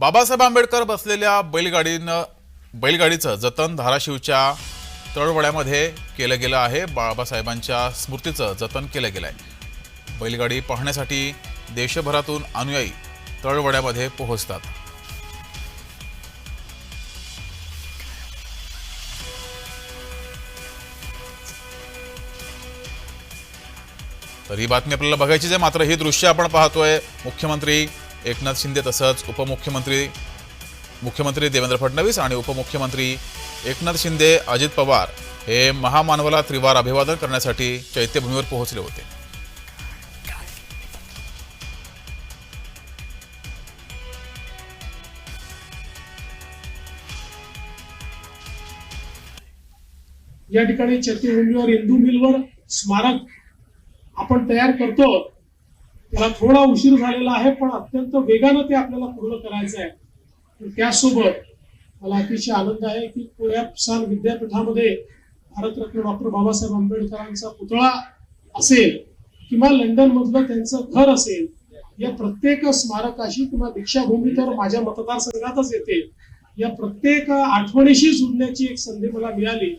बाबासाहेब आंबेडकर बसलेल्या बैलगाडीनं बैलगाडीचं जतन धाराशिवच्या तळवड्यामध्ये केलं गेलं आहे. बाबासाहेबांच्या स्मृतीचं जतन केलं गेलं आहे बैलगाडी पाहण्यासाठी देशभरातून अनुयायी तळवड्यामध्ये पोहोचतात. तर ही बातमी आपल्याला बघायची आहे. मात्र ही दृश्य आपण पाहतोय मुख्यमंत्री एकनाथ शिंदे तसंच उपमुख्यमंत्री मुख्यमंत्री देवेंद्र फडणवीस आणि उपमुख्यमंत्री एकनाथ शिंदे अजित पवार हे महामानवाला त्रिवार अभिवादन करण्यासाठी चैत्यभूमीवर पोहोचले होते. या ठिकाणी चैत्यभूमीवर इंदू मिलवर स्मारक आपण तयार करतो. त्याला थोडा उशीर झालेला आहे पण अत्यंत वेगानं ते आपल्याला पूर्ण करायचं आहे त्यासोबत मला अतिशय आनंद आहे की पुण्या साल विद्यापीठामध्ये भारतरत्न डॉक्टर बाबासाहेब आंबेडकरांचा पुतळा असेल किंवा लंडन मधलं त्यांचं घर असेल या प्रत्येक स्मारकाशी किंवा दीक्षाभूमी तर माझ्या मतदारसंघातच येते. या प्रत्येक आठवणीशी जुळण्याची एक संधी मला मिळाली.